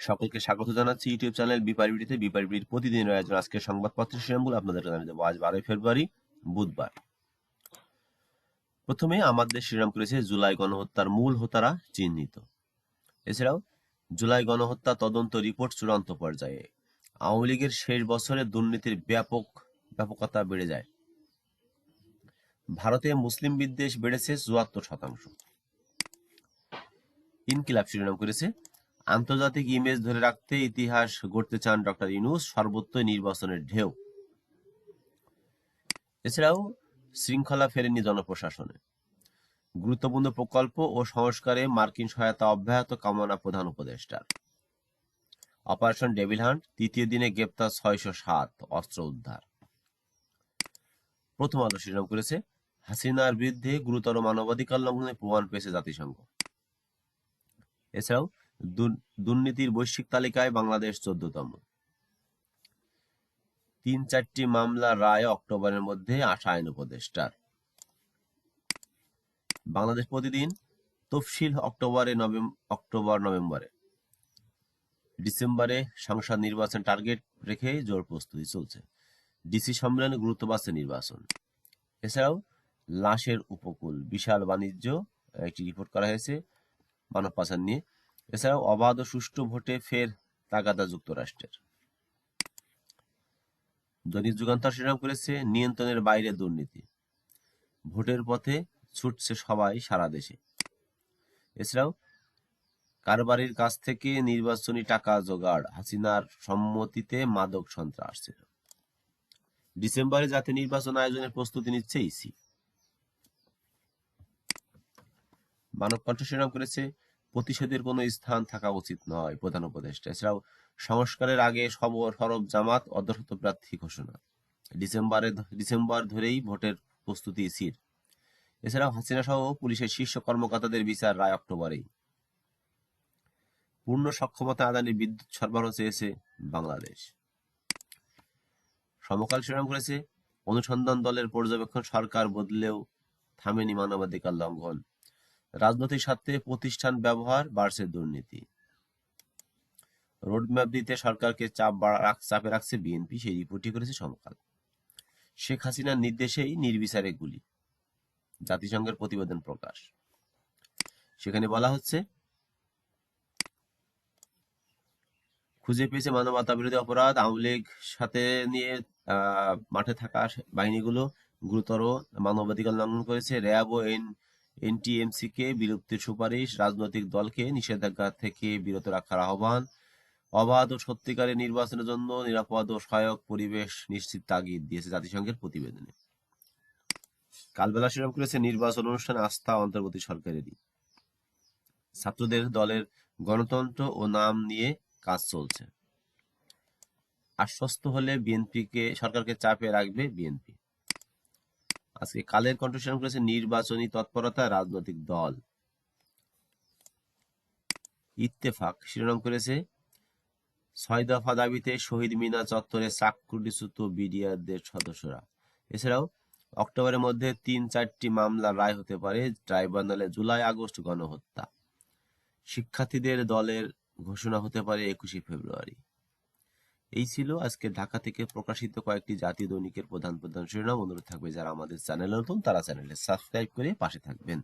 সকলকে স্বাগত জানাচ্ছি ইউটিউব চ্যানেল বিপারিবিটিতে। বিপারিবিটির প্রতিদিনের আয়োজন আজকের সংবাদপত্রের শিরোনামগুলো আপনাদের জানিয়ে দেবো। আজ বারোই ফেব্রুয়ারি, বুধবার। প্রথমে আমাদের শিরোনাম করেছে, জুলাই গণহত্যার মূল হোতারা চিহ্নিত। এছাড়াও, জুলাই গণহত্যা তদন্ত রিপোর্ট চূড়ান্ত পর্যায়ে। আওয়ামী লীগের শেষ বছরে দুর্নীতির ব্যাপক, ব্যাপকতা বেড়ে যায়। ভারতে মুসলিম বিদ্বেষ বেড়েছে চুয়াত্তর শতাংশ। ইনকিলাব শিরোনাম করেছে আন্তর্জাতিক ইমেজ ধরে রাখতে ইতিহাস গড়তে চান ডক্টর ইনুস সর্বত্রই নির্বাচনের ঢেউ। এছাড়াও শৃঙ্খলা ফেরেনি জনপ্রশাসনে। গুরুত্বপূর্ণ প্রকল্প ও সংস্কারে মার্কিন সহায়তা অব্যাহত কামনা প্রধান উপদেষ্টার অপারেশন ডেভিল হান্ট তৃতীয় দিনে গ্রেপ্তার ছয়শো সাত অস্ত্র উদ্ধার। প্রথম আলো শিরোনাম করেছে, হাসিনার বিরুদ্ধে গুরুতর মানবাধিকার লঙ্ঘনের প্রমাণ পেয়েছে জাতিসংঘ। এছাড়াও দুর্নীতির বৈশ্বিক তালিকায় বাংলাদেশ চোদ্দতম। তিন চারটি মামলার রায় অক্টোবরের মধ্যে আশা আইন উপদেষ্টার। বাংলাদেশ প্রতিদিন তফসিল অক্টোবরে নভেম অক্টোবর নভেম্বরে। ডিসেম্বরে সংসদ নির্বাচন টার্গেট রেখে জোর প্রস্তুতি চলছে। ডিসি সম্মেলনে গুরুত্ব পাচ্ছে নির্বাচন। এছাড়াও লাশের উপকূল, বিশাল বাণিজ্য, একটি রিপোর্ট করা হয়েছে মানব পাচার নিয়ে। এছাড়াও অবাধ ও সুষ্ঠু ভোটে ফের তাগাদা যুক্তরাষ্ট্রের। দৈনিক যুগান্তর শিরোনাম করেছে নিয়ন্ত্রণের বাইরে দুর্নীতি। ভোটের পথে ছুটছে সবাই সারা দেশে। এছাড়াও কারবারির কাছ থেকে নির্বাচনী টাকা জোগাড়, হাসিনার সম্মতিতে মাদক সন্ত্রাস ছিল। ডিসেম্বরে জাতীয় নির্বাচন আয়োজনের প্রস্তুতি নিচ্ছে ইসি। মানব কণ্ঠ শিরোনাম করেছে প্রতিষেধের কোনো স্থান থাকা উচিত নয়, প্রধান উপদেষ্টা। এছাড়াও সংস্কারের আগে সব সরব জামাত অধ্যক্ষ প্রার্থী ঘোষণা। ডিসেম্বরে ডিসেম্বর ধরেই ভোটের প্রস্তুতি ইসির এছাড়াও হাসিনা সহ পুলিশের শীর্ষ কর্মকর্তাদের বিচার রায় অক্টোবরেই। পূর্ণ সক্ষমতা আদানি বিদ্যুৎ সরবরাহ চেয়েছে বাংলাদেশ। সমকাল শিরোনাম করেছে, অনুসন্ধান দলের পর্যবেক্ষণ সরকার বদলেও থামেনি মানবাধিকার লঙ্ঘন। রাজনৈতিক স্বার্থে প্রতিষ্ঠান ব্যবহার বাড়ছে দুর্নীতি। রোডম্যাপ দিতে সরকারকে চাপ চাপে রাখছে বিএনপি, সেই রিপোর্টটি করেছে সমকাল। শেখ হাসিনার নির্দেশেই নির্বিচারে গুলি। জাতিসংঘের প্রতিবেদন প্রকাশ। সেখানে বলা হচ্ছে, খুঁজে পেয়েছে মানবতা বিরোধী অপরাধ, আওয়ামী লীগ সাথে নিয়ে মাঠে থাকা বাহিনীগুলো গুরুতর মানবাধিকার লঙ্ঘন করেছে। র্যাব ও এনটিএমসি কে বিলুপ্তির সুপারিশ, রাজনৈতিক দলকে নিষেধাজ্ঞা থেকে বিরত রাখার আহ্বান, অবাধ ও সত্যিকারের নির্বাচনের জন্য নিরাপদ ও সহায়ক পরিবেশ নিশ্চিত তাগিদ দিয়েছে জাতিসংঘের প্রতিবেদনে। কালবেলা শিরোনাম করেছে নির্বাচন অনুষ্ঠান আস্থা অন্তর্বর্তী সরকারেরই। ছাত্রদের দলের গণতন্ত্র ও নাম নিয়ে কাজ চলছে। আশ্বস্ত হলে বিএনপিকে, সরকারকে চাপে রাখবে বিএনপি। আজকে কালের কণ্ঠস্বরণ করেছে নির্বাচনী তৎপরতা রাজনৈতিক দল। ইত্তেফাক শিরোনাম করেছে, ছয় দফা দাবিতে শহীদ মিনা চত্বরে চাকরিচ্যুত বিডিআরদের সদস্যরা। এছাড়াও, অক্টোবরের মধ্যে তিন চারটি মামলা রায় হতে পারে ট্রাইব্যুনালে জুলাই আগস্ট গণহত্যা। শিক্ষার্থীদের দলের ঘোষণা হতে পারে একুশে ফেব্রুয়ারি। এই ছিল আজকে ঢাকা থেকে প্রকাশিত কয়েকটি জাতীয় দৈনিকের প্রধান প্রধান শিরোনাম। অনুরোধ থাকবে যারা আমাদের চ্যানেল নতুন, তারা চ্যানেলে সাবস্ক্রাইব করে পাশে থাকবেন।